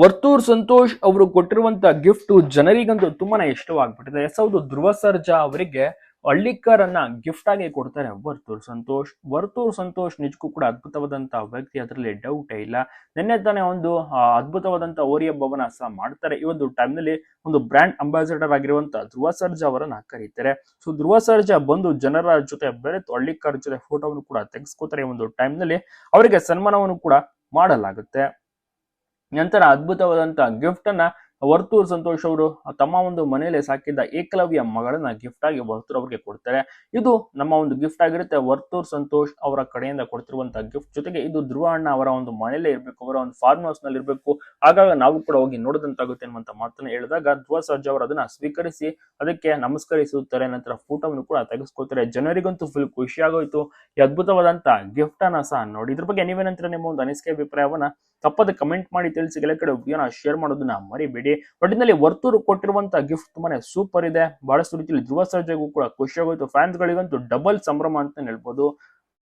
ವರ್ತೂರ್ ಸಂತೋಷ್ ಅವರು ಕೊಟ್ಟಿರುವಂತ ಗಿಫ್ಟ್ ಜನರಿಗಂತೂ ತುಂಬಾನೇ ಇಷ್ಟವಾಗ್ಬಿಟ್ಟಿದೆ. ಎಸ್ ಹೌದು, ಧ್ರುವ ಸರ್ಜಾ ಅವರಿಗೆ ಹಳ್ಳಿಕಾರನ್ನ ಗಿಫ್ಟ್ ಆಗಿ ಕೊಡ್ತಾರೆ ವರ್ತೂರ್ ಸಂತೋಷ್. ವರ್ತೂರ್ ಸಂತೋಷ್ ನಿಜಕ್ಕೂ ಕೂಡ ಅದ್ಭುತವಾದಂತಹ ವ್ಯಕ್ತಿ, ಅದರಲ್ಲಿ ಡೌಟ್ ಇಲ್ಲ. ನಿನ್ನೆ ತಾನೇ ಒಂದು ಅದ್ಭುತವಾದಂತಹ ಅದ್ಭುತವಾದಂತ ಓರಿಯ ಭವನ ಸಹ ಮಾಡ್ತಾರೆ. ಈ ಒಂದು ಟೈಮ್ನಲ್ಲಿ ಒಂದು ಬ್ರ್ಯಾಂಡ್ ಅಂಬಾಸಿಡರ್ ಆಗಿರುವಂತ ಧ್ರುವ ಸರ್ಜಾ ಅವರನ್ನ ಕರೀತಾರೆ. ಸೊ ಧ್ರುವ ಸರ್ಜಾ ಬಂದು ಜನರ ಜೊತೆ ಬೆರೆತು ಹಳ್ಳಿಕರ್ ಜೊತೆ ಫೋಟೋವನ್ನು ಕೂಡ ತೆಗೆಸ್ಕೋತಾರೆ ಈ ಒಂದು ಟೈಮ್ನಲ್ಲಿ. ಅವರಿಗೆ ಸನ್ಮಾನವನ್ನು ಕೂಡ ಮಾಡಲಾಗುತ್ತೆ. ನಂತರ ಅದ್ಭುತವಾದಂತ ಗಿಫ್ಟ್ ಅನ್ನ ವರ್ತೂರ್ ಸಂತೋಷ್ ಅವರು ತಮ್ಮ ಒಂದು ಮನೆಯಲ್ಲಿ ಸಾಕಿದ್ದ ಏಕಲವ್ಯ ಮಗಳನ್ನ ಗಿಫ್ಟ್ ಆಗಿ ವರ್ತೂರ್ ಅವರಿಗೆ ಕೊಡ್ತಾರೆ. ಇದು ನಮ್ಮ ಒಂದು ಗಿಫ್ಟ್ ಆಗಿರುತ್ತೆ. ವರ್ತೂರ್ ಸಂತೋಷ್ ಅವರ ಕಡೆಯಿಂದ ಕೊಡ್ತಿರುವಂತಹ ಗಿಫ್ಟ್ ಜೊತೆಗೆ ಇದು ಧ್ರುವ ಅಣ್ಣ ಅವರ ಒಂದು ಮನೆಯಲ್ಲೇ ಇರಬೇಕು. ಅವರ ಒಂದು ಫಾರ್ಮ್ ಹೌಸ್ನಲ್ಲಿ ಇರಬೇಕು. ಆಗಾಗ ನಾವು ಕೂಡ ಹೋಗಿ ನೋಡಿದಂತಾಗುತ್ತೆ ಅನ್ನುವಂತ ಮಾತನ್ನ ಹೇಳಿದಾಗ ಧ್ರುವ ಸರ್ಜಾ ಅವರು ಅದನ್ನ ಸ್ವೀಕರಿಸಿ ಅದಕ್ಕೆ ನಮಸ್ಕರಿಸುತ್ತಾರೆ. ನಂತರ ಫೋಟೋವನ್ನು ಕೂಡ ತೆಗೆಸ್ಕೊಳ್ತಾರೆ. ಜನರಿಗಂತೂ ಫುಲ್ ಖುಷಿ ಆಗೋಯ್ತು. ಈ ಅದ್ಭುತವಾದಂತ ಗಿಫ್ಟ್ ಅನ್ನ ಸಹ ನೋಡಿ. ಇದ್ರ ಬಗ್ಗೆ ನೀವೇನಂತರ ನಿಮ್ಮ ಒಂದು ಅನಿಸಿಕೆ, ಅಭಿಪ್ರಾಯವನ್ನ? ತಪ್ಪದೆ ಕಮೆಂಟ್ ಮಾಡಿ ತಿಳಿಸಿ ಎಲ್ಲ ಕಡೆ ಶೇರ್ ಮಾಡೋದನ್ನ ಮರಿಬೇಡಿ. ಒಟ್ಟಿನಲ್ಲಿ ವರ್ತೂರು ಕೊಟ್ಟಿರುವಂತಹ ಗಿಫ್ಟ್ ತುಂಬಾನೇ ಸೂಪರ್ ಇದೆ. ಬಹಳಷ್ಟು ರೀತಿಯಲ್ಲಿ ಧ್ರುವ ಸರ್ಜೆಗೂ ಕೂಡ ಖುಷಿಯಾಗೋಯ್ತು ಫ್ಯಾನ್ಸ್ ಗಳಿಗಂತೂ ಡಬಲ್ ಸಂಭ್ರಮ ಅಂತ ಹೇಳ್ಬೋದು.